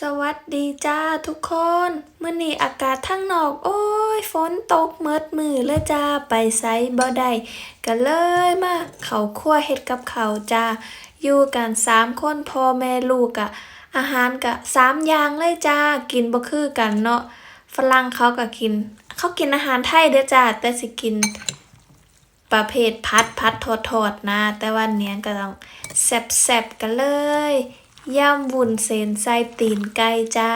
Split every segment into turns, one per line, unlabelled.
สวัสดีจ้าทุกคนมื้อนี้อากาศทั้งนอก โอ้ยฝนตกเมิดมือเลยจ้าไปไสบ่ได้ก็เลยมาเขาครัวเฮ็ดกับเขาจ้าอยู่กันสามคนพ่อแม่ลูกอะอาหารก็สามอย่างเลยจ้ากินบ่คือกันเนาะฝรั่งเขาก็กิน เขากินอาหารไทยเด้อจ้าแต่สิกิน ประเภทพัดพัดทอดทอดนะแต่ว่าเนี้ยก็ต้องแซ่บๆกันเลย ย่ำวุ้นเส้นใส่ตีนไก่จ้า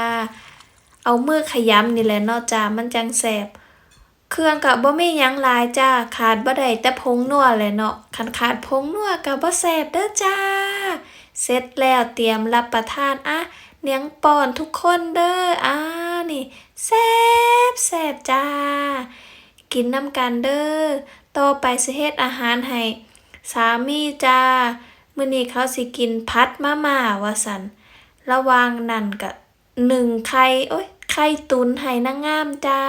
เอามือขยำนี่แหละเนาะจ้ามันจังแซ่บเครื่องก็บ่มีหยังหลายจ้า ขาดบ่ได้แต่ผงนัวแหละเนาะคันขาดผงนัวก็บ่แซ่บเด้อจ้า เสร็จแล้วเตรียมรับประทานอะเลี้ยงป้อนทุกคนเด้ออ่านี่แซบแซบจ้า กินน้ำกันเด้อต่อไปสิเฮ็ดอาหารให้สามีจ้า มื้อนี้เขาสิกินพัดมาม่าว่าสันระว่างนั่นก็หนึ่งไข่โอ้ยไข่ตุนให้นางงามจ้า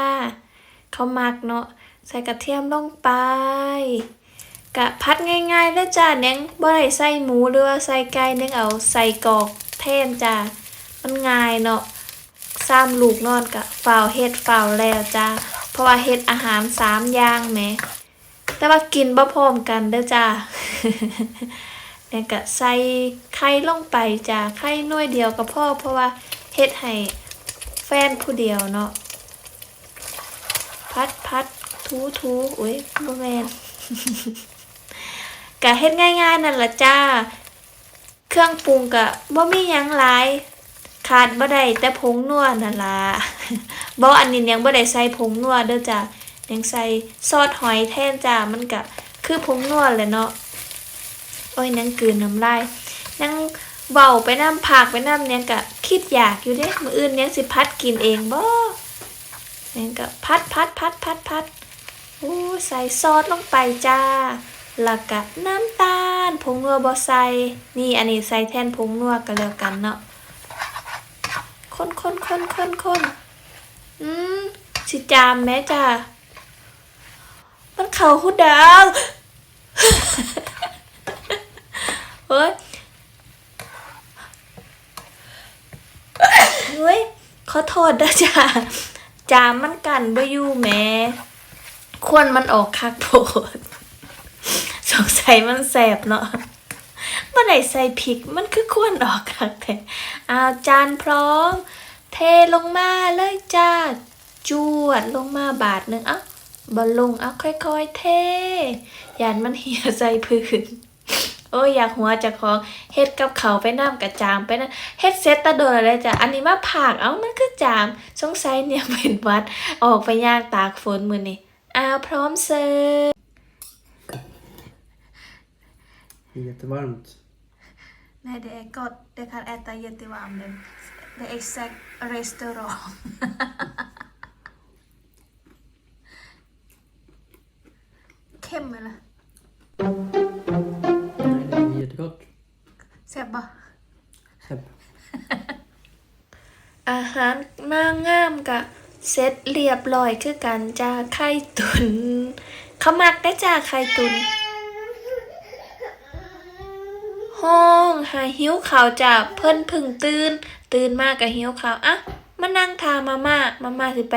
เขามักเนาะใส่กระเทียมลงไป กะพัดง่ายๆเลยจ้าเน้งบ่ได้ใส่หมูหรือว่าใส่ไก่เน้งเอาใส่กอกแทนจ้ามันง่ายเนาะซ้ำลูกนอนกะฝ่าวเฮ็ดฝ่าวแล้วจ้าเพราะว่าเฮ็ดอาหารสามอย่างแหมแต่ว่ากินบ่พร้อมกันเด้อจ้า เนี่ยก็ใส่ไข่ลงไปจ้าไข่น่วยเดียวก็พอเพราะว่าเฮ็ดให้แฟนผู้เดียวเนาะพัดพัดทูทูอุ้ยบ่แมนก็เฮ็ดง่ายๆนั่นละจ้า เครื่องปรุงก็บ่มียังหลาย ขาดบ่ได้แต่ผงนัวนั่นล่ะบ่อันนี้ยังบ่ได้ใส่ผงนัวเด้อจ้ายังใส่ซอสหอยแทนจ้ามันก็คือผงนวดแหละเนาะ โอ้ยนังกืนน้ำลายนังเบาไปน้ำผักไปน้ำเนี่ยก็คิดอยากอยู่เด้มืออื่นเนี่ยสิพัดกินเองบ่เนี่ยก็พัดพัดพัดพัดพัดโอ้ใส่ซอสลงไปจ้าแล้วก็น้ำตาลผงนัวบ่ใส่นี่อันนี้ใส่แทนผงนัวก็แล้วกันเนาะคนคนคนคนคนอืมสิจามแม่จ้ามันเข่าหุดดาว เฮ้ย เฮ้ย ขอโทษนะจ้าจามมันกันบ่อยู่แม่ควรมันออกคักโพดสงสัยมันแสบเนาะเมื่อไหร่ใส่พริกมันคือควรออกคักแต่อาจานพร้อม เทลงมาเลยจ้าจวดลงมาบาทหนึ่งเอะบอลลงเอาค่อยๆ เทยานมันเหี่ยใจพื้น โอ้ยอยากหัวเจะของเฮ็ดกับเขาวไปน้ำกับจามไปนั่นเฮ็ดเซตตะโดนอะไรจ้ะอันนี้มาผากเอามันคือจามสงสัยเนี่ยเป็นหวัดออกไปย่างตากฝนมือนี่อ้าวพร้อมเสิร์ฟ
Det är jättevarmt.
Nej, det är gott. Det kan äta jättevarmt. nu. Det är exakt restaurang. Kem eller? อาหารมางามกะเสร็จเรียบร้อยคือกันจ้าไข่ตุนเขามักได้จ้าไข่ตุนห้องหาหิวข่าวจ้าเพิ่นพึ่งตื่นตื่นมากกะหิวข่าวอะมานั่งทามาม่ามาม่าสิไป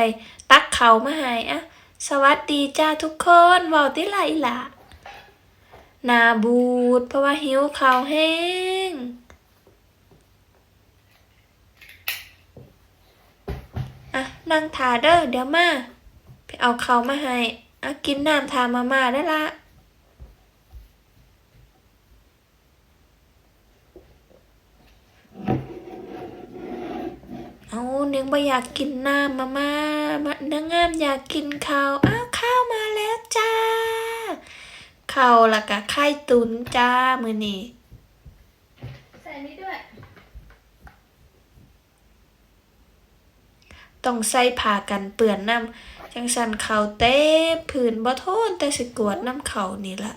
ตักเขาวมาให้อะสวัสดีจ้าทุกคนว้าติไลล่ะนาบูดเพราะว่าหิวข่าวแห้ง อะ นั่งทาเด้อเดี๋ยวมาไปเอาเขามาให้อะกินน้ำทามามาได้ละเอาเนียงบ่อยากกินน้ำมามามาเนื้องามอยากกินข้าวอ้าวข้าวมาแล้วจ้าข้าวละกะไข่ตุนจ้ามือนี่
ใส่นี้ด้วย
ต้องใส่ผ้ากันเปื้อนน้ำจังสันเขาเต้ผืนบ่ทนแต่สิกวดน้ำเขานี่ละ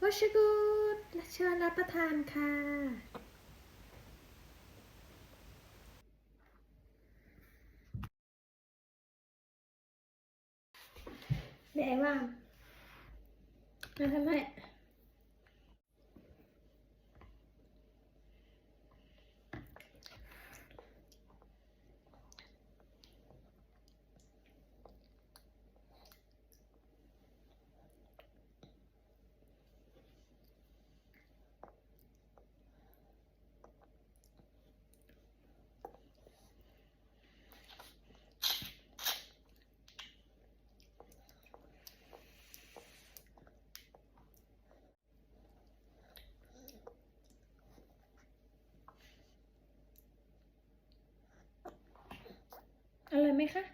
วชกูดเชิญรับประทานค่ะเดี๋ยวว่างมาทำให้
ไหมคะ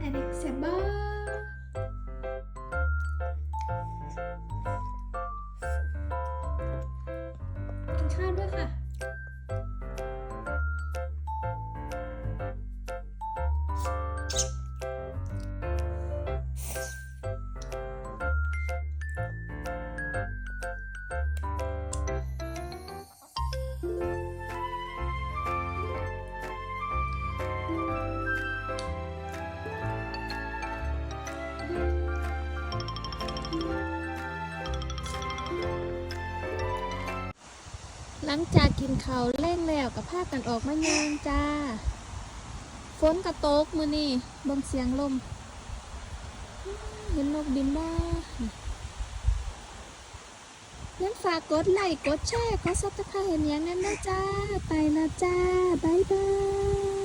อันนี้เสบบ่กิ หลังจากกินข้าวเล่งแล้วกับพากันออกมายางจ้า ฝนกระโตกมือนี่บังเสียงลม เห็นนกบินบ้างั้นฝากกดไลค์กดแชร์กดซับสไครต์เห็นยังนั้นนะจ้า ไปแล้วจ้า บ๊ายบาย